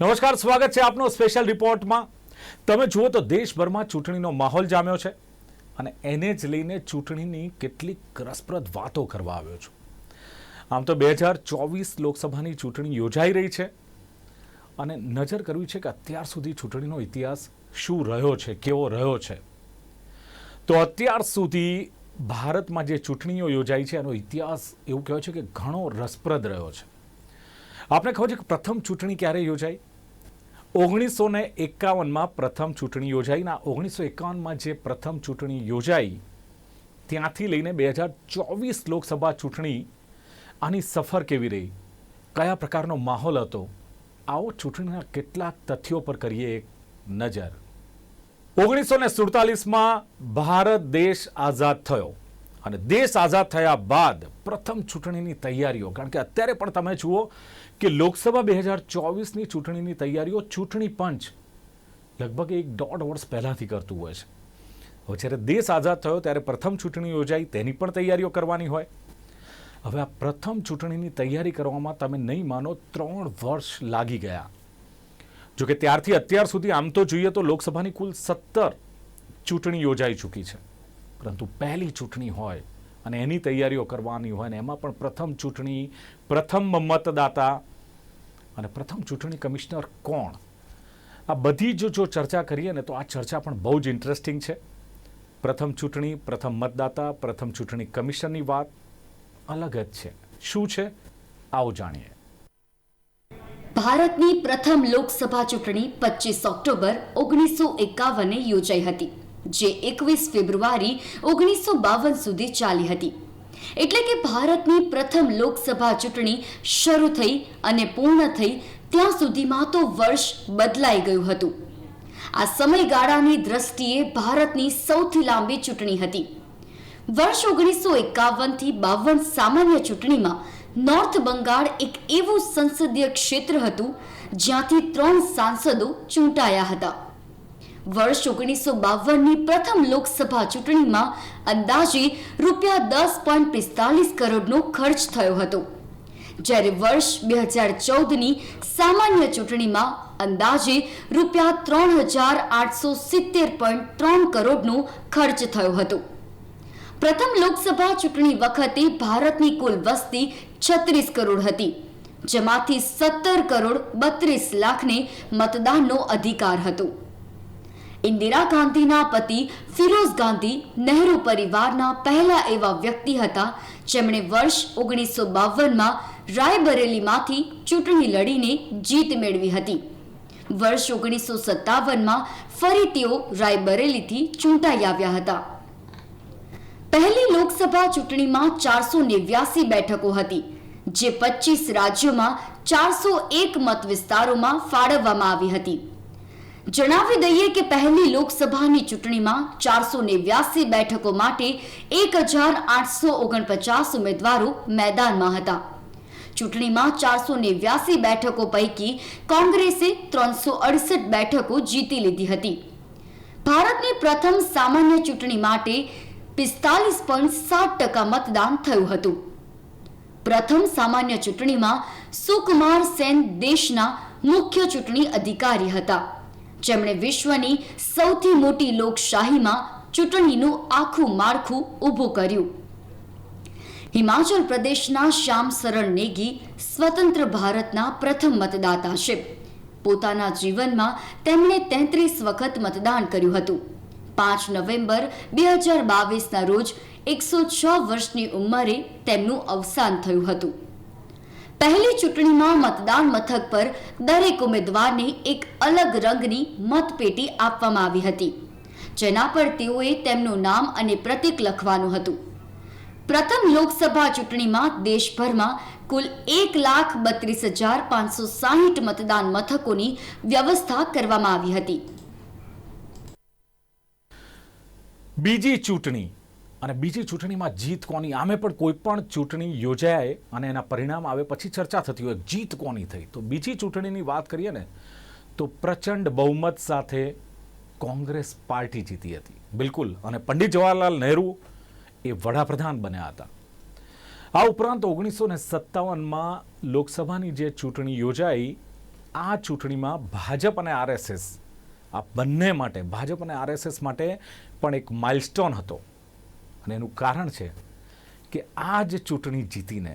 નમસ્કાર, સ્વાગત છે આપનો સ્પેશિયલ રિપોર્ટમાં તમે જુઓ તો દેશભરમાં ચૂંટણીનો માહોલ જામ્યો છે અને એને જ લઈને ચૂંટણીની કેટલીક રસપ્રદ વાતો કરવા આવ્યો છું. આમ તો બે હજાર ચોવીસ લોકસભાની ચૂંટણી યોજાઈ રહી છે અને નજર કરવી છે કે અત્યાર સુધી ચૂંટણીનો ઇતિહાસ શું રહ્યો છે, કેવો રહ્યો છે. તો અત્યાર સુધી ભારતમાં જે ચૂંટણીઓ યોજાઈ છે એનો ઇતિહાસ એવું કહેવાય છે કે ઘણો રસપ્રદ રહ્યો છે. આપણે ખબર છે કે પ્રથમ ચૂંટણી ક્યારે યોજાઈ? ઓગણીસો ને એકાવનમાં પ્રથમ ચૂંટણી યોજાઈ ના ઓગણીસો એકાવનમાં જે પ્રથમ ચૂંટણી યોજાઈ, ત્યાંથી લઈને બે હજાર ચોવીસ લોકસભા ચૂંટણી આની સફર કેવી રહી? કયા પ્રકારનો માહોલ હતો? આવો ચૂંટણીના કેટલાક તથ્યો પર કરીએ એક નજર. ઓગણીસો ને સુડતાલીસમાં ભારત દેશ આઝાદ થયો. અને દેશ આઝાદ થયા બાદ પ્રથમ ચૂંટણીની તૈયારીઓ. કારણ કે અત્યારે પણ તમે જુઓ કે લોકસભા બે હજાર ચોવીસની ચૂંટણીની તૈયારીઓ ચૂંટણી પંચ લગભગ એક દોઢ વર્ષ પહેલાંથી કરતું હોય છે. હવે જ્યારે દેશ આઝાદ થયો ત્યારે પ્રથમ ચૂંટણી યોજાઈ, તેની પણ તૈયારીઓ કરવાની હોય. હવે આ પ્રથમ ચૂંટણીની તૈયારી કરવામાં તમે નહીં માનો, ત્રણ વર્ષ લાગી ગયા. જોકે ત્યારથી અત્યાર સુધી આમ તો જોઈએ તો લોકસભાની કુલ સત્તર ચૂંટણી યોજાઈ ચૂકી છે. પરંતુ પહેલી ચૂંટણી હોય અને એની તૈયારીઓ કરવાની હોય ને એમાં પણ પ્રથમ ચૂંટણી, પ્રથમ મતદાતા અને પ્રથમ ચૂંટણી કમિશનર કોણ? આ બધી જો જો ચર્ચા કરીએ ને તો આ ચર્ચા પણ બહુ જ ઇન્ટરેસ્ટિંગ છે. પ્રથમ ચૂંટણી, પ્રથમ મતદાતા, પ્રથમ ચૂંટણી કમિશનની વાત અલગ જ છે. શું છે? આવો જાણીએ. ભારતની પ્રથમ લોકસભા ચૂંટણી પચીસ ઓક્ટોબર ઓગણીસો એકાવને યોજાઈ હતી. જે એકવીસ ફેબ્રુઆરી ઓગણીસો બાવન સુધી ચાલી હતી. એટલે કે ભારતની પ્રથમ લોકસભા ચૂંટણી શરૂ થઈ અને પૂર્ણ થઈ ત્યાં સુધીમાં તો વર્ષ બદલાઈ ગયું હતું. આ સમયગાળાની દ્રષ્ટિએ ભારતની સૌથી લાંબી ચૂંટણી હતી. વર્ષ ઓગણીસો એકાવનથી બાવન સામાન્ય ચૂંટણીમાં નોર્થ બંગાળ એક એવું સંસદીય ક્ષેત્ર હતું જ્યાંથી ત્રણ સાંસદો ચૂંટાયા હતા. વર્ષ ઓગણીસો બાવનની પ્રથમ લોકસભા ચૂંટણીમાં અંદાજે રૂપિયા દસ પોઈન્ટ પિસ્તાલીસ કરોડનો ખર્ચ થયો હતો. જ્યારે વર્ષ બે હજાર ચૌદની સામાન્ય ચૂંટણીમાં અંદાજે રૂપિયા ત્રણ હજાર આઠસો સિત્તેર પોઈન્ટ ત્રણ કરોડનો ખર્ચ થયો હતો. પ્રથમ લોકસભા ચૂંટણી વખતે ભારતની કુલ વસ્તી છત્રીસ કરોડ હતી, જેમાંથી સત્તર કરોડ બત્રીસ લાખને મતદાનનો અધિકાર હતો. ઇન્દિરા ગાંધીના પતિ ફિરોઝ ગાંધી નહેરુ પરિવારના પહેલા એવા વ્યક્તિ હતા. જેમણે વર્ષ ઓગણીસો બાવનમાં રાયબરેલીમાંથી ચૂંટણી લડીને જીત મેળવી હતી. વર્ષ ઓગણીસો સત્તાવનમાં ફરી તેઓ રાયબરેલીથી ચૂંટાઈ આવ્યા હતા. પહેલી લોકસભા ચૂંટણીમાં ચારસો નેવ્યાસી બેઠકો હતી, જે પચીસ રાજ્યોમાં ચારસો એક મત વિસ્તારોમાં ફાળવવામાં આવી હતી. જણાવી દઈએ કે પહેલી લોકસભાની ચૂંટણીમાં ચારસો નેવ્યાસી બેઠકો માટે એક હજાર આઠસો ઓગણપચાસ ઉમેદવારો મેદાનમાં હતા. ચૂંટણીમાં ચારસો નેવ્યાસી બેઠકો પૈકી કોંગ્રેસે ત્રણસો અડસઠ બેઠકો જીતી લીધી હતી. ભારતની પ્રથમ સામાન્ય ચૂંટણી માટે પિસ્તાલીસ પોઈન્ટ સાત ટકા મતદાન થયું હતું. પ્રથમ સામાન્ય ચૂંટણીમાં સુકુમાર સેન દેશના મુખ્ય ચૂંટણી અધિકારી હતા. જેમણે વિશ્વની સૌથી મોટી લોકશાહીમાં ચૂંટણીનું આખું માળખું ઊભું કર્યું. હિમાચલ પ્રદેશના શ્યામ સરળ નેગી સ્વતંત્ર ભારતના પ્રથમ મતદાતા છે. પોતાના જીવનમાં તેમણે તેત્રીસ વખત મતદાન કર્યું હતું. પાંચ નવેમ્બર બે હજાર બાવીસના રોજ એકસો છ વર્ષની ઉંમરે તેમનું અવસાન થયું હતું. પહેલી ચૂંટણીમાં મતદાન મથક પર દરેક ઉમેદવારને એક અલગ રંગની મતપેટી આપવામાં આવી હતી, જેના પર તેઓએ તેમનું નામ અને પ્રતીક લખવાનું હતું. પ્રથમ લોકસભા ચૂંટણીમાં દેશભરમાં કુલ એક લાખ બત્રીસ હજાર પાંચસો સાહીઠ મતદાન મથકોની વ્યવસ્થા કરવામાં આવી હતી. બીજી ચૂંટણી. અને બીજી ચૂંટણીમાં જીત કોની? આમે પણ કોઈ પણ ચૂંટણી યોજાય અને એના પરિણામ આવે પછી ચર્ચા થતી હોય, જીત કોની થઈ? તો બીજી ચૂંટણીની વાત કરીએ ને, તો પ્રચંડ બહુમત સાથે કોંગ્રેસ પાર્ટી જીતી હતી. બિલકુલ. અને પંડિત જવાહરલાલ નહેરુ એ વડાપ્રધાન બન્યા હતા. આ ઉપરાંત ઓગણીસો ને સત્તાવનમાં લોકસભાની જે ચૂંટણી યોજાઈ, આ ચૂંટણીમાં ભાજપ અને આરએસએસ, આ બંને માટે, ભાજપ અને આરએસએસ માટે પણ એક માઇલસ્ટોન હતો. અને એનું કારણ છે કે આ જ ચૂંટણી જીતીને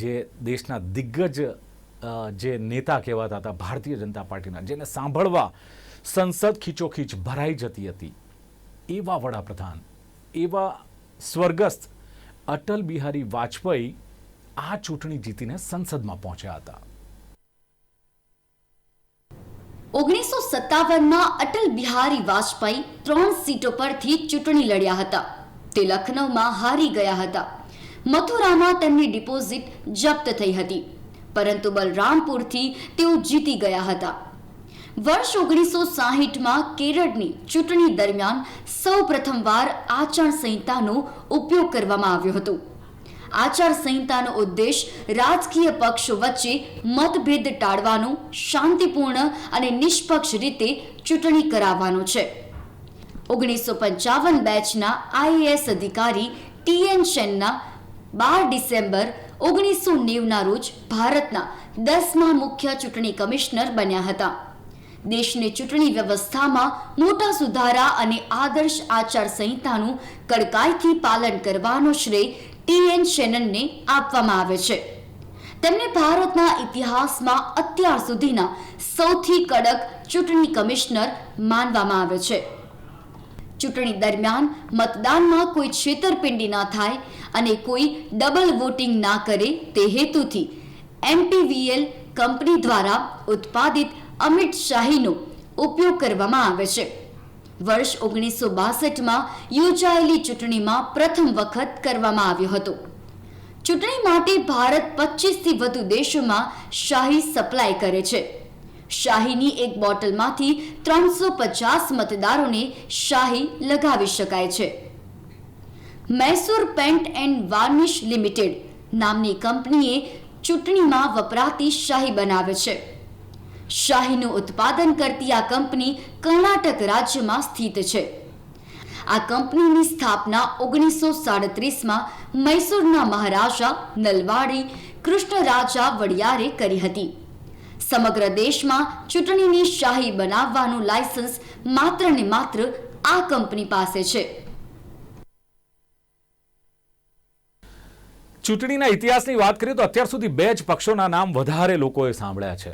જે દેશના દિગ્ગજ જે નેતા કહેવાતા હતા ભારતીય જનતા પાર્ટીના, જેને સાંભળવા સંસદ ખીચોખીચ ભરાઈ જતી હતી, એવા વડાપ્રધાન, એવા સ્વર્ગસ્થ અટલ બિહારી વાજપેયી આ ચૂંટણી જીતીને સંસદમાં પહોંચ્યા હતા. ઓગણીસો સત્તાવનમાં અટલ બિહારી વાજપેયી ત્રણ સીટો પરથી ચૂંટણી લડ્યા હતા. તે લખનૌમાં હારી ગયા હતા. મથુરામાં તેમની ડિપોઝિટ જપ્ત થઈ હતી. પરંતુ બલરામપુરથી તેઓ જીતી ગયા હતા. વર્ષ ઓગણીસો સાહીઠમાં કેરળની ચૂંટણી દરમિયાન સૌ પ્રથમવાર આચાર સંહિતાનો ઉપયોગ કરવામાં આવ્યો હતો. આચાર સંહિતાનો ઉદ્દેશ રાજકીય પક્ષો વચ્ચે મતભેદ ટાળવાનો, શાંતિપૂર્ણ અને નિષ્પક્ષ રીતે ચૂંટણી કરાવવાનો છે. ઓગણીસો પંચાવન બેચના આઈએએસ અધિકારી ટીએન શેનના બાર ડિસેમ્બર ઓગણીસો નેવના રોજ ભારતના દસમા મુખ્ય ચૂંટણી કમિશનર બન્યા હતા. દેશની ચૂંટણી વ્યવસ્થામાં મોટા સુધારા અને આદર્શ આચાર સંહિતાનું કડકાઈથી પાલન કરવાનો શ્રેય ટીએન શેનનને આપવામાં આવે છે. તેમને ભારતના ઇતિહાસમાં અત્યાર સુધીના સૌથી કડક ચૂંટણી કમિશનર માનવામાં આવે છે. ચૂંટણી દરમિયાન મતદાનમાં કોઈ છેતરપિંડી ના થાય અને કોઈ ડબલ વોટિંગ ના કરે તે હેતુથી એમપીવીએલ કંપની દ્વારા ઉત્પાદિત અમિત શાહીનો ઉપયોગ કરવામાં આવે છે. વર્ષ ઓગણીસો બાસઠમાં યોજાયેલી ચૂંટણીમાં પ્રથમ વખત કરવામાં આવ્યો હતો. ચૂંટણી માટે ભારત પચીસથી વધુ દેશોમાં શાહી સપ્લાય કરે છે. શાહીની એક બોટલમાંથી ત્રણસો પચાસ મતદારોને શાહી લગાવી શકાય છે. Mysore paint and varnish limited નામની કંપનીએ ચૂંટણીમાં વપરાતી શાહી બનાવે છે. શાહીનું ઉત્પાદન કરતી આ કંપની કર્ણાટક રાજ્યમાં સ્થિત છે. આ કંપનીની સ્થાપના ઓગણીસો સાડત્રીસમાં મૈસૂરના મહારાજા નલવાડી કૃષ્ણરાજા વડિયારે કરી હતી. સમગ્ર દેશમાં ચૂંટણીની શાહી બનાવવાનું લાયસન્સ માત્ર ને માત્ર આ કંપની પાસે છે. ચૂંટણીના ઇતિહાસની વાત કરીએ તો અત્યાર સુધી બે જ પક્ષોના નામ વધારે લોકોએ સાંભળ્યા છે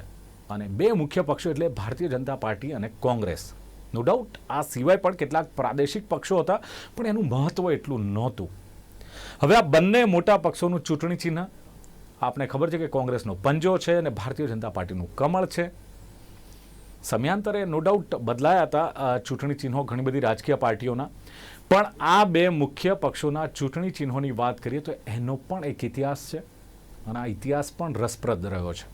અને બે મુખ્ય પક્ષો એટલે ભારતીય જનતા પાર્ટી અને કોંગ્રેસ. નો ડાઉટ આ સિવાય પણ કેટલાક પ્રાદેશિક પક્ષો હતા, પણ એનું મહત્વ એટલું નહોતું. હવે આ બંને મોટા પક્ષોનું ચૂંટણી ચિહ્ન આપને ખબર છે કે કોંગ્રેસનો પંજો છે અને ભારતીય જનતા પાર્ટીનું કમળ છે. સમયાંતરે નો ડાઉટ બદલાયા હતા ચૂંટણી ચિહ્નો ઘણી બધી રાજકીય પાર્ટીઓના. પણ આ બે મુખ્ય પક્ષોના ચૂંટણી ચિહ્નોની વાત કરીએ તો એનો પણ એક ઇતિહાસ છે અને આ ઇતિહાસ પણ રસપ્રદ રહ્યો છે.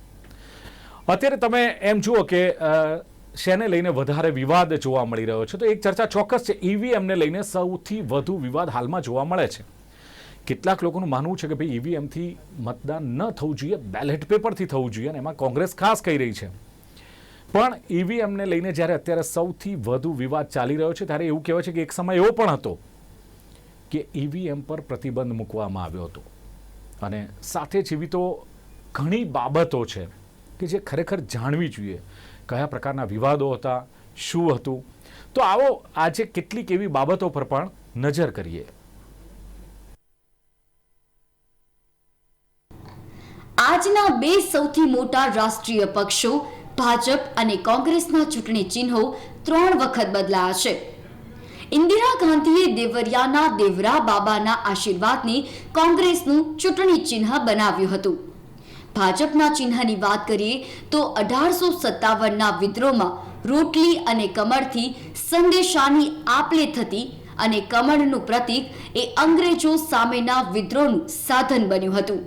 અત્યારે તમે એમ જુઓ કે શેને લઈને વધારે વિવાદ જોવા મળી રહ્યો છે? તો એક ચર્ચા ચોક્કસ છે. ઈવીએમને લઈને સૌથી વધુ વિવાદ હાલમાં જોવા મળે છે. કેટલાક લોકોનું માનવું છે કે ભાઈ ઈવીએમથી મતદાન ન થવું જોઈએ, બેલેટ પેપરથી થવું જોઈએ અને એમાં કોંગ્રેસ ખાસ કહી રહી છે. પણ ઈવીએમને લઈને જ્યારે અત્યારે સૌથી વધુ વિવાદ ચાલી રહ્યો છે, ત્યારે એવું કહેવાય છે કે એક સમય એવો પણ હતો કે ઈવીએમ પર પ્રતિબંધ મૂકવામાં આવ્યો હતો. અને સાથે જ એવી તો ઘણી બાબતો છે કે જે ખરેખર જાણવી જોઈએ. કયા પ્રકારના વિવાદો હતા, શું હતું? તો આવો આજે કેટલીક એવી બાબતો પર પણ નજર કરીએ. આજના બે સૌથી મોટા રાષ્ટ્રીય પક્ષો, ભાજપ અને કોંગ્રેસના ચૂંટણી ચિહ્નો ત્રણ વખત બદલાયા છે. ઇન્દિરા ગાંધીએ દેવરિયાના દેવરા બાબાના આશીર્વાદને કોંગ્રેસનું ચૂંટણી ચિહ્ન બનાવ્યું હતું. ભાજપના ચિહ્નની વાત કરીએ તો અઢારસો સત્તાવનના વિદ્રોહમાં રોટલી અને કમળથી સંદેશાની આપલે થતી અને કમળનું પ્રતીક એ અંગ્રેજો સામેના વિદ્રોહનું સાધન બન્યું હતું.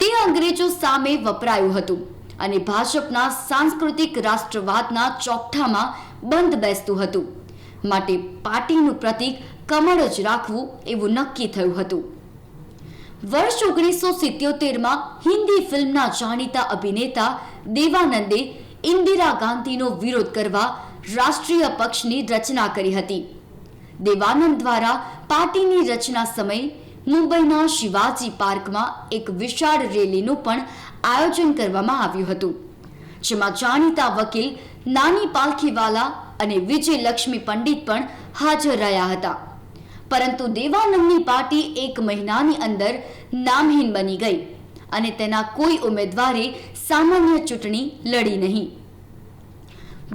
તે અંગ્રેજો સામે વપરાયું હતું અને ભાજપના સાંસ્કૃતિક રાષ્ટ્રવાદના ચોકઠામાં બંધ બેસતું હતું. માટે પાર્ટીનું પ્રતીક કમળ જ રાખવું એવું નક્કી થયું હતું. વર્ષ ઓગણીસો સિત્યોતેરમાં હિન્દી ફિલ્મના જાણીતા અભિનેતા દેવાનંદે ઇન્દિરા ગાંધીનો વિરોધ કરવા રાષ્ટ્રીય પક્ષની રચના કરી હતી. દેવાનંદ દ્વારા પાર્ટીની રચના સમયે મુંબઈના શિવાજી પાર્કમાં એક વિશાળ રેલીનું પણ આયોજન કરવામાં આવ્યું હતું, જેમાં જાણીતા વકીલ નાની પાલખીવાલા અને વિજય લક્ષ્મી પંડિત પણ હાજર રહ્યા હતા. પરંતુ દેવાનંદની પાર્ટી એક મહિનાની અંદર નામહીન બની ગઈ અને તેના કોઈ ઉમેદવારે સામાન્ય ચૂંટણી લડી નહીં.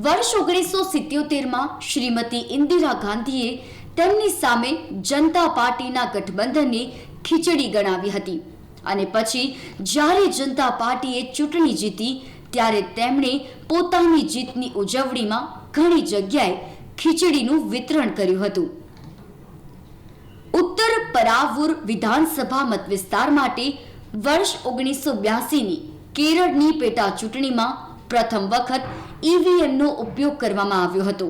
વર્ષ ઓગણીસો સિત્યોતેરમાં શ્રીમતી ઇન્દિરા ગાંધીએ તેમની સામે જનતા પાર્ટીના ગઠબંધનને ખીચડી ગણાવી હતી. અને પછી જ્યારે જનતા પાર્ટીએ ચૂંટણી જીતી, ત્યારે તેમણે પોતાની જીતની ઉજવણીમાં ઘણી જગ્યાએ ખીચડીનું વિતરણ કર્યું હતું. ઉત્તર પરાવુર વિધાનસભા મતવિસ્તાર માટે વર્ષ ઓગણીસો બ્યાસીની કેરળની પેટા ચૂંટણીમાં પ્રથમ વખત ઈવીએમનો ઉપયોગ કરવામાં આવ્યો હતો.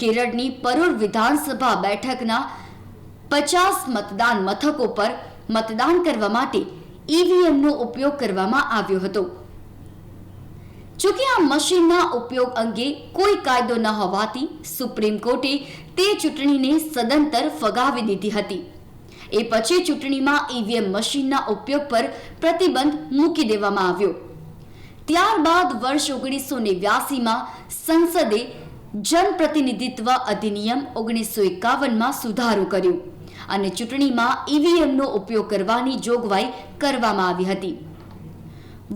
કેરળની પરૂર વિધાનસભા બેઠકના પચાસ મતદાન મથકો પર મતદાન કરવા માટે ઈવીએમનો ઉપયોગ કરવામાં આવ્યો હતો. જોકે આ મશીનના ઉપયોગ અંગે કોઈ કાયદો ન હોવાથી સુપ્રીમ કોર્ટે તે ચૂંટણીને સદંતર ફગાવી દીધી હતી. એ પછી ચૂંટણીમાં ઈવીએમ મશીનના ઉપયોગ પર પ્રતિબંધ મૂકી દેવામાં આવ્યો. ત્યારબાદ વર્ષ ઓગણીસો નેવ્યાસીમાં સંસદે જનપ્રતિનિધિત્વ અધિનિયમ ઓગણીસો એકાવનમાં સુધારો કર્યો અને ચૂંટણીમાં ઈવીએમનો ઉપયોગ કરવાની જોગવાઈ કરવામાં આવી હતી.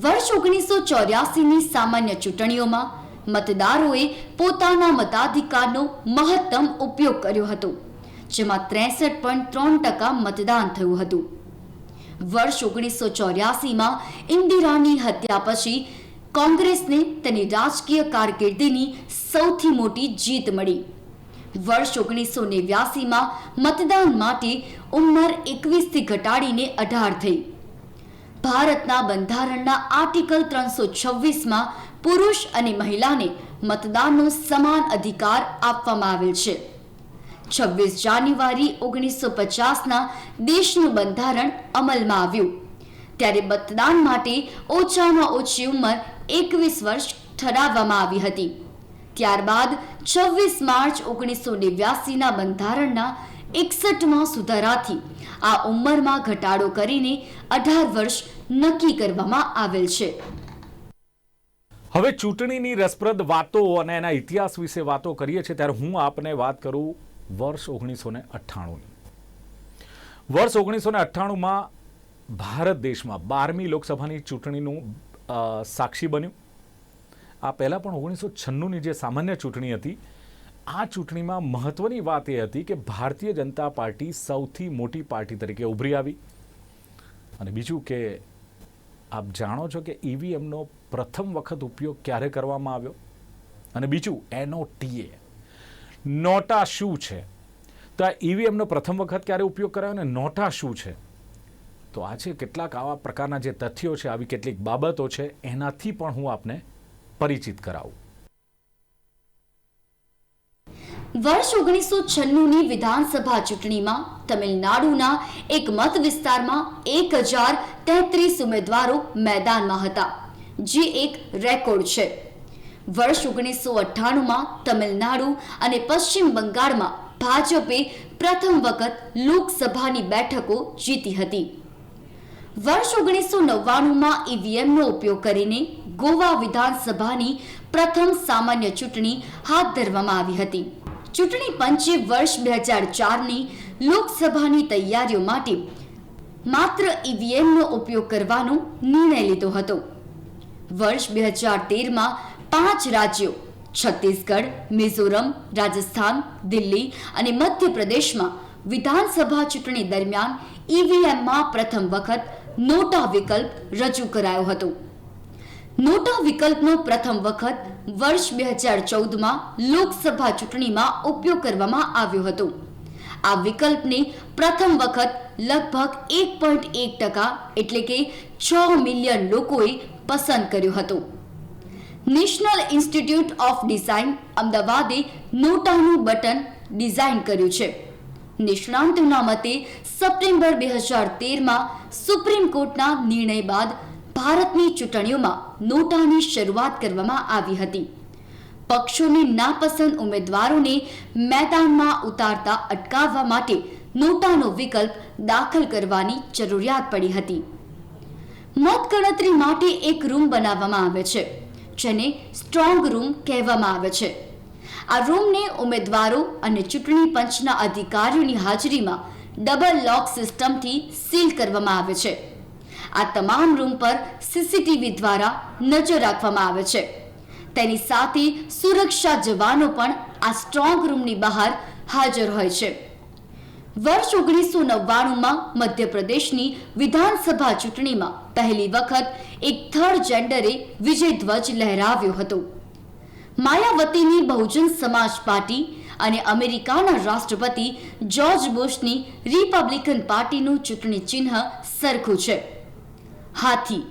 વર્ષ ઓગણીસો ચોર્યાસીની સામાન્ય ચૂંટણીઓમાં મતદારોએ પોતાના મતાધિકારનો મહત્તમ ઉપયોગ કર્યો હતો, જેમાં ત્રેસઠ પોઈન્ટ ત્રણ ટકા મતદાન થયું હતું. વર્ષ ઓગણીસો ચોર્યાસીમાં ઇન્દિરાની હત્યા પછી કોંગ્રેસને તેની રાજકીય કારકિર્દીની સૌથી મોટી જીત મળી. વર્ષ ઓગણીસો નેવ્યાસીમાં મતદાન માટે ઉંમર એકવીસથી ઘટાડીને અઢાર થઈ. ભારતના બંધારણના આર્ટિકલ ત્રણસો છવ્વીસમાં પુરુષ અને મહિલાને મતદાનનો સમાન અધિકાર આપવામાં આવેલ છે. છવ્વીસ જાન્યુઆરી ઓગણીસો પચાસના દેશનું બંધારણ અમલમાં આવ્યું. ત્યારે મતદાન માટે ઓછામાં ઓછી ઉંમર એકવીસ વર્ષ ઠરાવવામાં આવી હતી. ત્યારબાદ છવ્વીસ માર્ચ ઓગણીસો નેવ્યાસીના બંધારણના એકસઠમાં સુધારાથી આ ઉંમરમાં ઘટાડો કરીને અઢાર વર્ષ નક્કી કરવામાં આવેલ છે. હવે ચૂંટણીની રસપ્રદ વાતો અને એના ઇતિહાસ વિશે વાતો કરીએ છીએ, ત્યારે હું આપને વાત કરું વર્ષ ઓગણીસો ને અઠ્ઠાણુંની. વર્ષ ઓગણીસો ને અઠ્ઠાણુંમાં ભારત દેશમાં બારમી લોકસભાની ચૂંટણીનું સાક્ષી બન્યું. આ પહેલાં પણ ઓગણીસો છન્નુંની જે સામાન્ય ચૂંટણી હતી, આ ચૂંટણીમાં મહત્વની વાત એ હતી કે ભારતીય જનતા પાર્ટી સૌથી મોટી પાર્ટી તરીકે ઉભરી આવી. અને બીજું કે આપ જાણો છો કે ઈવીએમનો પ્રથમ વખત ઉપયોગ ક્યારે કરવામાં આવ્યો? અને બીજું, એનઓટીએ. નોટા શું છે? તો આ ઈવીએમનો પ્રથમ વખત ક્યારે ઉપયોગ કરાયો અને નોટા શું છે? તો આજે કેટલાક આવા પ્રકારના જે તથ્યો છે, આવી કેટલીક બાબતો છે, એનાથી પણ હું આપને પરિચિત કરાવું. વર્ષ ઓગણીસો છન્નુની વિધાનસભા ચૂંટણીમાં તમિલનાડુના એક મત વિસ્તારમાં એક હજાર તેત્રીસ ઉમેદવારો મેદાનમાં હતા, જે એક રેકોર્ડ છે. વર્ષ ઓગણીસો અઠ્ઠાણુંમાં તમિલનાડુ અને પશ્ચિમ બંગાળમાં ભાજપે પ્રથમ વખત લોકસભાની બેઠકો જીતી હતી. વર્ષ ઓગણીસો નવ્વાણુંમાં ઈવીએમનો ઉપયોગ કરીને ગોવા વિધાનસભાની પ્રથમ સામાન્ય ચૂંટણી હાથ ધરવામાં આવી હતી. ચૂંટણી પંચે વર્ષ બે હજાર ચારની લોકસભાની તૈયારીઓ માટે માત્ર ઈવીએમનો ઉપયોગ કરવાનો નિર્ણય લીધો હતો. વર્ષ બે હજાર તેરમાં પાંચ રાજ્યો છત્તીસગઢ, મિઝોરમ, રાજસ્થાન, દિલ્હી અને મધ્યપ્રદેશમાં વિધાનસભા ચૂંટણી દરમિયાન ઈવીએમમાં પ્રથમ વખત નોટા વિકલ્પ રજૂ કરાયો હતો. નોટા વિકલ્પનો પ્રથમ વખત વર્ષ બે હજાર ચૌદમાં લોકસભા ચૂંટણીમાં ઉપયોગ કરવામાં આવ્યો હતો. આ વિકલ્પને પ્રથમ વખત લગભગ એક પોઈન્ટ એક ટકા એટલે કે છ મિલિયન લોકોએ પસંદ કર્યો હતો. નેશનલ ઇન્સ્ટિટ્યૂટ ઓફ ડિઝાઇન અમદાવાદે નોટાનું બટન ડિઝાઇન કર્યું છે. નિષ્ણાંતોના મતે સપ્ટેમ્બર બે હજાર તેરમાં સુપ્રીમ કોર્ટના નિર્ણય બાદ ભારતની ચૂંટણીઓમાં નોટાની શરૂઆત કરવામાં આવી હતી. પક્ષોને નાપસંદ ઉમેદવારોને મેદાનમાં ઉતારતા અટકાવવા માટે નોટાનો વિકલ્પ દાખલ કરવાની જરૂરિયાત પડી હતી. મતગણતરી માટે એક રૂમ બનાવવામાં આવે છે, જેને સ્ટ્રોંગ રૂમ કહેવામાં આવે છે. આ રૂમને ઉમેદવારો અને ચૂંટણી પંચના અધિકારીઓની હાજરીમાં ડબલ લોક સિસ્ટમથી સીલ કરવામાં આવે છે. આ તમામ રૂમ પર સીસીટીવી દ્વારા નજર રાખવામાં આવે છે. તેની સાથે સુરક્ષા જવાનો પણ આ સ્ટ્રોંગ રૂમની બહાર હાજર હોય છે. વર્ષ ઓગણીસો નવ્વાણુંમાં મધ્યપ્રદેશની વિધાનસભા ચૂંટણીમાં પહેલી વખત એક થર્ડ જેન્ડરે વિજય ધ્વજ લહેરાવ્યો હતો. માયાવતીની બહુજન સમાજ પાર્ટી અને અમેરિકાના રાષ્ટ્રપતિ જ્યોર્જ બુશની રિપબ્લિકન પાર્ટીનું ચૂંટણી ચિહ્ન સરખું છે. હાથી,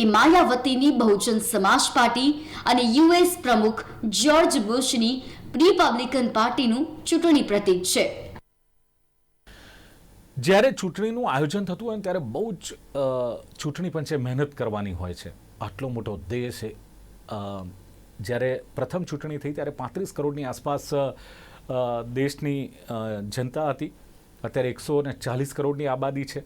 એ માયાવતીની બહુજન સમાજ પાર્ટી અને યુએસ પ્રમુખ જ્યોર્જ બુશની રિપબ્લિકન પાર્ટીનું ચૂંટણી પ્રતીક છે. જ્યારે ચૂંટણીનું આયોજન થતું હોય ત્યારે બહુ જ ચૂંટણી પંચે મહેનત કરવાની હોય છે. આટલો મોટો દેશ જ્યારે પ્રથમ ચૂંટણી થઈ ત્યારે પાંત્રીસ કરોડની આસપાસ દેશની જનતા હતી. અત્યારે એકસો ને ચાલીસ કરોડની આબાદી છે.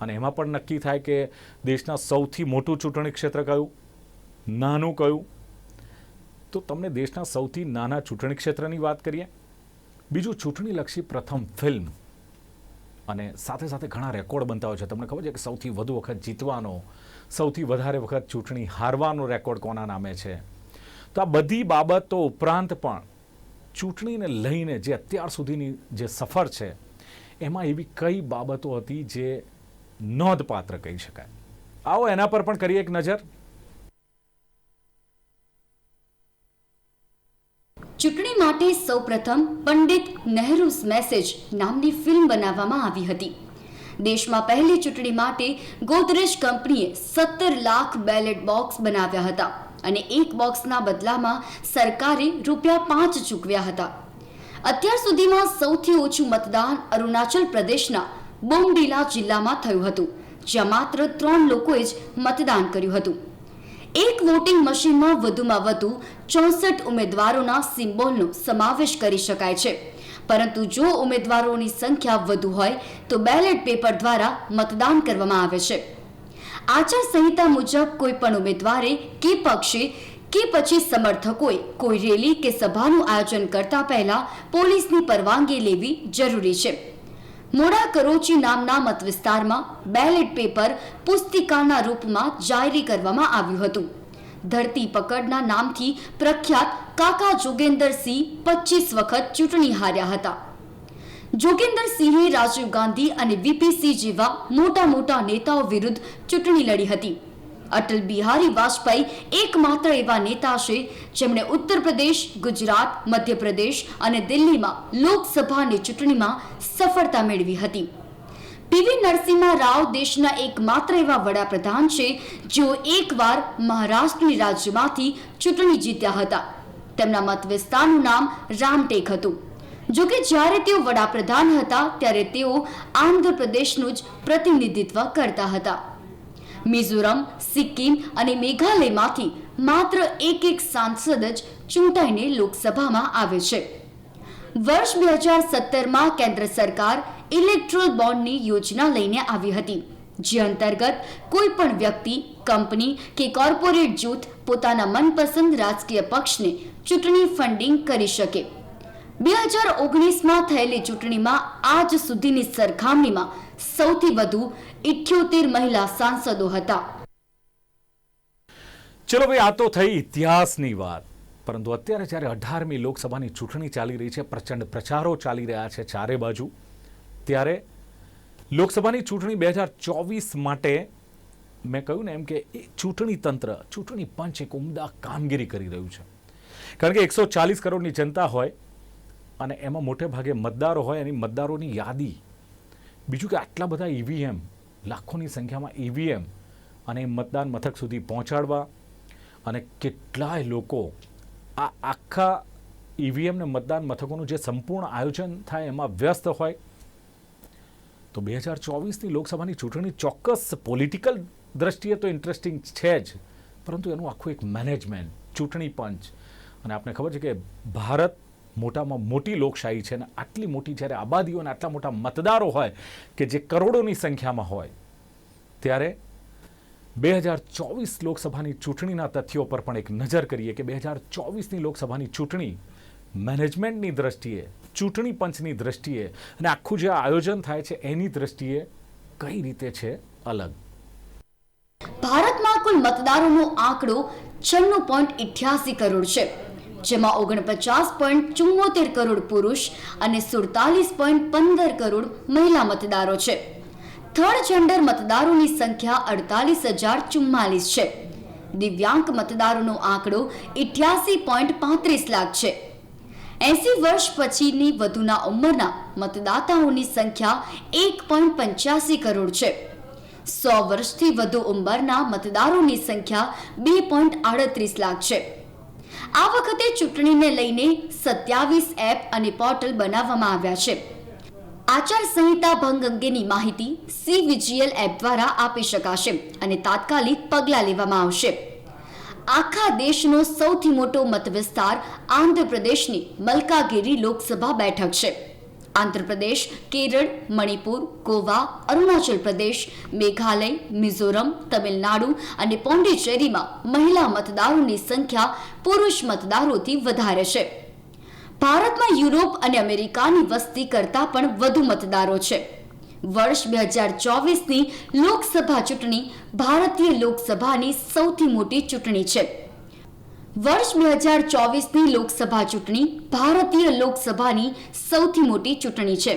અને એમાં પણ નક્કી થાય કે દેશના સૌથી મોટું ચૂંટણી ક્ષેત્ર કયું? નાનું કયું? તો તમને દેશના સૌથી નાના ચૂંટણી ક્ષેત્રની વાત કરીએ. બીજું ચૂંટણીલક્ષી પ્રથમ ફિલ્મ. અને સાથે સાથે ઘણા રેકોર્ડ બનતા હોય છે. તમને ખબર છે કે સૌથી વધુ વખત જીતવાનો, સૌથી વધારે વખત ચૂંટણી હારવાનો રેકોર્ડ કોના નામે છે? તો આ બધી બાબતો ઉપરાંત પણ ચૂંટણીને લઈને જે અત્યાર સુધીની જે સફર છે, એમાં એવી કઈ બાબતો હતી જે નોંધપાત્ર કહી શકાય? આવો એના પર પણ કરીએ એક નજર. ચૂંટણી માટે સૌપ્રથમ પંડિત નહેરુસ મેસેજ નામની ફિલ્મ બનાવવામાં આવી હતી. દેશમાં પહેલી ચૂંટણી માટે ગોદરેજ કંપનીએ સત્તર લાખ બેલેટ બોક્સ બનાવ્યા હતા. અને એક બોક્સના બદલામાં સરકારે રૂપિયા પાંચ ચૂકવ્યા હતા. અત્યાર સુધીમાં સૌથી ઓછું મતદાન અરુણાચલ પ્રદેશના બોમડીલા જિલ્લામાં થયું હતું, જ્યાં માત્ર ત્રણ લોકોએ જ મતદાન કર્યું હતું. એક વોટિંગ મશીનમાં વધુમાં વધુ ચોસઠ ઉમેદવારોના સિમ્બોલનો સમાવેશ કરી શકાય છે. પરંતુ જો ઉમેદવારોની સંખ્યા વધુ હોય, તો બેલેટ પેપર દ્વારા મતદાન કરવામાં આવે છે. આચાર સંહિતા મુજબ કોઈ પણ ઉમેદવારે કે પક્ષે કે પછી સમર્થકોએ કોઈ રેલી કે સભાનું આયોજન કરતા પહેલા પોલીસની પરવાનગી લેવી જરૂરી છે. મોડા કરોચી નામના મત વિસ્તારમાં બેલેટ પેપર પુસ્તિકાના રૂપમાં જાહેરી કરવામાં આવ્યું હતું. ધરતી પકડના નામથી પ્રખ્યાત કાકા જોગેન્દરસિંહ પચીસ વખત ચૂંટણી હાર્યા હતા. જોગેન્દરસિંહે રાજીવ ગાંધી અને વીપીસિંહ જેવા મોટા મોટા નેતાઓ વિરુદ્ધ ચૂંટણી લડી હતી. અટલ બિહારી વાજપેયી એકમાત્ર એવા નેતા છે જેમણે ઉત્તર પ્રદેશ, ગુજરાત, મધ્યપ્રદેશ અને દિલ્હીમાં લોકસભાની ચૂંટણીમાં સફળતા મેળવી હતી. પીવી નરસિંહ રાવ દેશના એકમાત્ર એવા વડાપ્રધાન છે જેઓ એકવાર મહારાષ્ટ્રની રાજ્યમાંથી ચૂંટણી જીત્યા હતા. તેમના મત વિસ્તારનું નામ રામટેક હતું. જો કે જ્યારે તેઓ વડાપ્રધાન હતા, ત્યારે તેઓ આંધ્રપ્રદેશનું જ પ્રતિનિધિત્વ કરતા હતા. મિઝોરમ, સિક્કિમ અને મેઘાલયમાંથી માત્ર એક એક સાંસદ જ ચૂંટાઈને લોકસભામાં આવે છે. વર્ષ બે હજાર સત્તરમાં કેન્દ્ર સરકાર ઇલેક્ટ્રોલ બોન્ડની યોજના લઈને આવી હતી, જે અંતર્ગત કોઈ પણ વ્યક્તિ, કંપની કે કોર્પોરેટ જૂથ પોતાના મનપસંદ રાજકીય પક્ષને ચૂંટણી ફંડિંગ કરી શકે. બે હજાર ઓગણીસમાં થયેલી ચૂંટણીમાં આજ સુધીની સરખામણીમાં સૌથી વધુ ઇઠ્યોતેર મહિલા સાંસદો હતા. ચલો ભાઈ, આ તો થઈ ઇતિહાસની વાત. પરંતુ અત્યારે જ્યારે અઢારમી લોકસભાની ચૂંટણી ચાલી રહી છે, પ્રચંડ પ્રચારો ચાલી રહ્યા છે ચારે બાજુ, ત્યારે લોકસભાની ચૂંટણી બે હજાર ચોવીસ માટે મેં કહ્યું ને એમ કે ચૂંટણી તંત્ર, ચૂંટણી પંચ એક ઉમદા કામગીરી કરી રહ્યું છે. કારણ કે એકસો ચાલીસ કરોડની જનતા હોય અને એમાં મોટે ભાગે મતદારો હોય એની મતદારોની યાદી. બીજું કે આટલા બધા ઈવીએમ, લાખોની સંખ્યામાં ઈવીએમ અને મતદાન મથક સુધી પહોંચાડવા અને કેટલાય લોકો આ આખા ઈવીએમ ને મતદાન મથકોનું જે સંપૂર્ણ આયોજન થાય એમાં વ્યસ્ત હોય. તો બે હજાર ચોવીસની લોકસભાની ચૂંટણી ચોક્કસ પોલિટિકલ દ્રષ્ટિએ તો ઇન્ટરેસ્ટિંગ છે જ, પરંતુ એનું આખું એક મેનેજમેન્ટ, ચૂંટણી પંચ. અને આપને ખબર છે કે ભારત મોટામાં મોટી લોકશાહી છે અને આટલી મોટી જ્યારે આબાદીઓ અને આટલા મોટા મતદારો હોય કે જે કરોડોની સંખ્યામાં હોય, ત્યારે બે હજાર ચોવીસ લોકસભાની ચૂંટણીના તથ્યો પર પણ એક નજર કરીએ કે બે હજાર ચોવીસની લોકસભાની ચૂંટણી મેનેજમેન્ટની દ્રષ્ટિએ, ચૂંટણી પંચની દ્રષ્ટિએ અને આખું જે આયોજન થાય છે એની દ્રષ્ટિએ કઈ રીતે છે અલગ? ભારતમાં કુલ મતદારોનો આંકડો છન્નું પોઈન્ટ કરોડ છે. જેમાં ઓગણપચાસ પોઈન્ટ ચુમ્મોતેર કરોડ પુરુષ અને સુડતાલીસ પોઈન્ટ પંદર કરોડ મહિલા મતદારો છે. થર્ડ જેન્ડર મતદારોની સંખ્યા અડતાલીસ હજાર ચુમ્માલીસ છે. દિવ્યાંગ મતદારોનો આંકડો ઇઠ્યાસી પોઈન્ટ પાંત્રીસ લાખ છે. એસી વર્ષ પછીની વધુના ઉંમરના મતદાતાઓની સંખ્યા એક પોઈન્ટ પંચ્યાસી કરોડ છે. સો વર્ષથી વધુ ઉંમરના મતદારોની સંખ્યા બે પોઈન્ટ આડત્રીસ લાખ છે. આ વખતે ચૂંટણીને લઈને સત્યાવીસ એપ અને પોર્ટલ બનાવવામાં આવ્યા છે. આચાર સંહિતા ભંગ અંગેની માહિતી સી વિજીએલ એપ દ્વારા આપી શકાશે અને તાત્કાલિક પગલાં લેવામાં આવશે. આખા દેશનો સૌથી મોટો મત વિસ્તાર આંધ્રપ્રદેશની મલકાગીરી લોકસભા બેઠક છે. આંધ્રપ્રદેશ, કેરળ, મણિપુર, ગોવા, અરુણાચલ પ્રદેશ, મેઘાલય, મિઝોરમ, તમિલનાડુ અને પોંડિચેરીમાં મહિલા મતદારોની સંખ્યા પુરુષ મતદારોથી વધારે છે. ભારતમાં યુરોપ અને અમેરિકાની વસ્તી કરતાં પણ વધુ મતદારો છે. વર્ષ બે હજાર ચોવીસની લોકસભા ચૂંટણી ભારતીય લોકસભાની સૌથી મોટી ચૂંટણી છે. વર્ષ બે હજાર ચોવીસની લોકસભા ચૂંટણી ભારતીય લોકસભાની સૌથી મોટી ચૂંટણી છે.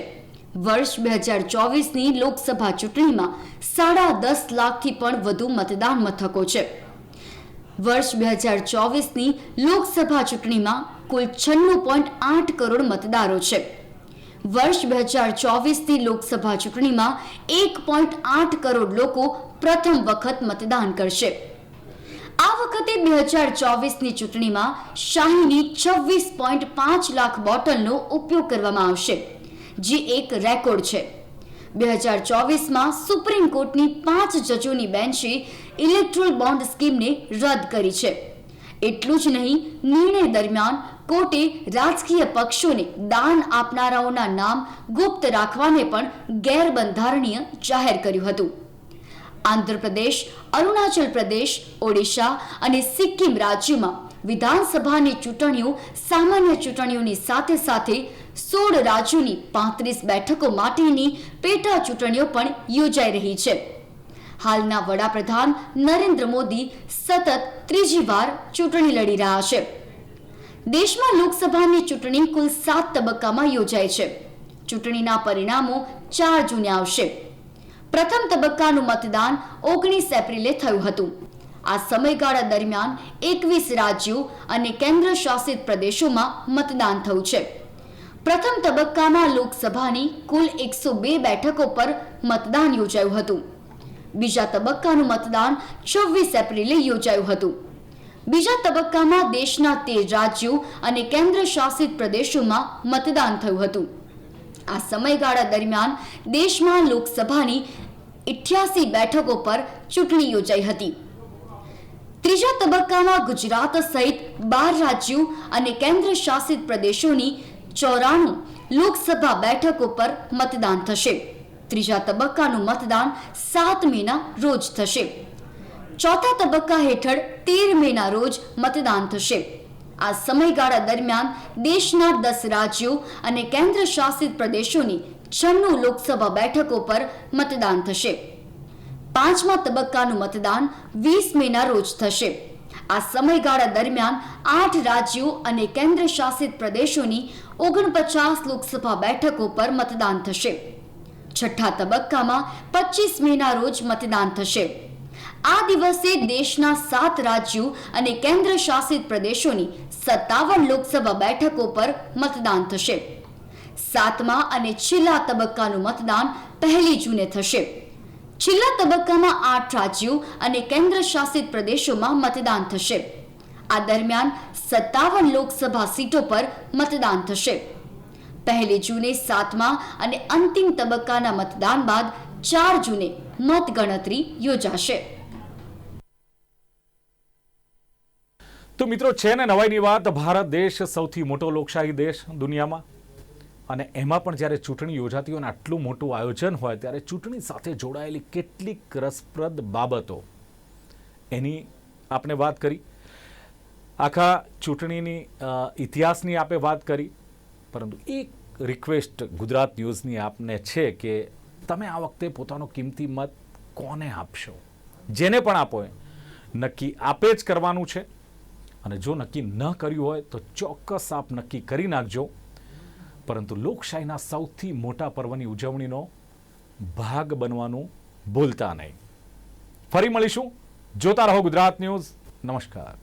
વર્ષ બે હજાર ચોવીસની લોકસભા ચૂંટણીમાં સાડા દસ લાખથી પણ વધુ મતદાન મથકો છે. વર્ષ બે હજાર ચોવીસની લોકસભા ચૂંટણીમાં કુલ છન્નું પોઈન્ટ આઠ કરોડ મતદારો છે. વર્ષ બે હજાર ચોવીસની લોકસભા ચૂંટણીમાં એક પોઈન્ટ આઠ કરોડ લોકો પ્રથમ વખત મતદાન કરશે. આ વખતે બે હજાર ચોવીસની ચૂંટણીમાં શાહીની છવ્વીસ પોઈન્ટ પાંચ લાખ બોટલનો ઉપયોગ કરવામાં આવશે, જે એક રેકોર્ડ છે. બે હજાર ચોવીસમાં સુપ્રીમ કોર્ટની પાંચ જજોની બેન્ચે ઇલેક્ટ્રોલ બોન્ડ સ્કીમને રદ કરી છે. એટલું જ નહીં, નિર્ણય દરમિયાન કોર્ટે રાજકીય પક્ષોને દાન આપનારાઓના નામ ગુપ્ત રાખવાને પણ ગેરબંધારણીય જાહેર કર્યું હતું. આંધ્રપ્રદેશ, અરુણાચલ પ્રદેશ, ઓડિશા અને સિક્કિમ રાજ્યોમાં વિધાનસભાની ચૂંટણીઓ, સામાન્ય ચૂંટણીઓની સાથે સાથે સોળ રાજ્યોની પાંત્રીસ બેઠકો માટેની પેટા ચૂંટણીઓ પણ યોજાઈ રહી છે. હાલના વડાપ્રધાન નરેન્દ્ર મોદી સતત ત્રીજી વાર ચૂંટણી લડી રહ્યા છે. દેશમાં લોકસભાની ચૂંટણી કુલ સાત તબક્કામાં યોજાય છે. ચૂંટણીના પરિણામો ચાર જૂને આવશે. પ્રથમ તબક્કાનું મતદાન ઓગણીસ એપ્રિલે થયું હતું. આ સમયગાળા દરમિયાન એકવીસ રાજ્યો અને કેન્દ્ર શાસિત પ્રદેશોમાં મતદાન થયું છે. પ્રથમ તબક્કામાં લોકસભાની કુલ એકસો બે બેઠકો પર મતદાન યોજાયું હતું. બીજા તબક્કાનું મતદાન છવ્વીસ એપ્રિલે યોજાયું હતું. બીજા તબક્કામાં દેશના તેર રાજ્યો અને કેન્દ્ર શાસિત પ્રદેશોમાં મતદાન થયું હતું. આ સમયગાળા દરમિયાન દેશમાં લોકસભાની ઇઠ્યાસી બેઠકો પર ચૂંટણી યોજાઈ હતી. ત્રીજા તબક્કામાં ગુજરાત સહિત બાર રાજ્યો અને કેન્દ્ર શાસિત પ્રદેશોની ચોરાણું લોકસભા બેઠકો પર મતદાન થશે. ત્રીજા તબક્કાનું મતદાન સાત મેના રોજ થશે. ચોથા તબક્કા હેઠળ તેર મેના રોજ મતદાન થશે. આ સમયગાળા દરમિયાન દેશના દસ રાજ્યો અને કેન્દ્ર શાસિત પ્રદેશોની છન્નું લોકસભા બેઠકો પર મતદાન થશે. પાંચમા તબક્કાનું મતદાન વીસ મેના રોજ થશે. આ સમયગાળા દરમિયાન આઠ રાજ્યો અને કેન્દ્ર શાસિત પ્રદેશોની ઓગણપચાસ લોકસભા બેઠકો પર મતદાન થશે. છઠ્ઠા તબક્કામાં પચીસ મેના રોજ મતદાન થશે. આ દિવસે દેશના સાત રાજ્યો અને કેન્દ્ર શાસિત પ્રદેશોની સત્તાવન લોકસભા બેઠકો પર મતદાન થશે. સાતમા અને છેલ્લા તબક્કાનું મતદાન પહેલી જૂને થશે. છેલ્લા તબક્કામાં આઠ રાજ્યો અને કેન્દ્ર શાસિત પ્રદેશોમાં મતદાન થશે. આ દરમિયાન સત્તાવન લોકસભા સીટો પર મતદાન થશે. પહેલી જૂને સાતમા અને અંતિમ તબક્કાના મતદાન બાદ ચાર જૂને મતગણતરી યોજાશે. તો મિત્રો, છે ને નવાઈની વાત? ભારત દેશ સૌથી મોટો લોકશાહી દેશ દુનિયામાં. અને એમાં પણ જ્યારે ચૂંટણી યોજાતી હોય અને આટલું મોટું આયોજન હોય, ત્યારે ચૂંટણી સાથે જોડાયેલી કેટલીક રસપ્રદ બાબતો. એની આપણે વાત કરી. આખા ચૂંટણીની ઇતિહાસની આપે વાત કરી. પરંતુ એક રિક્વેસ્ટ ગુજરાત ન્યૂઝની આપને છે કે તમે આ વખતે પોતાનો કિંમતી મત કોને આપશો? જેને પણ આપો નક્કી આપે જ કરવાનું છે. અને જો નક્કી ન કર્યું હોય તો ચોક્કસ આપ નક્કી કરી નાખજો. પરંતુ લોકશાહીના સૌથી મોટા પર્વની ઉજવણીનો ભાગ બનવાનું ભૂલતા નહીં. ફરી મળીશું. જોતા રહો ગુજરાત ન્યૂઝ. નમસ્કાર.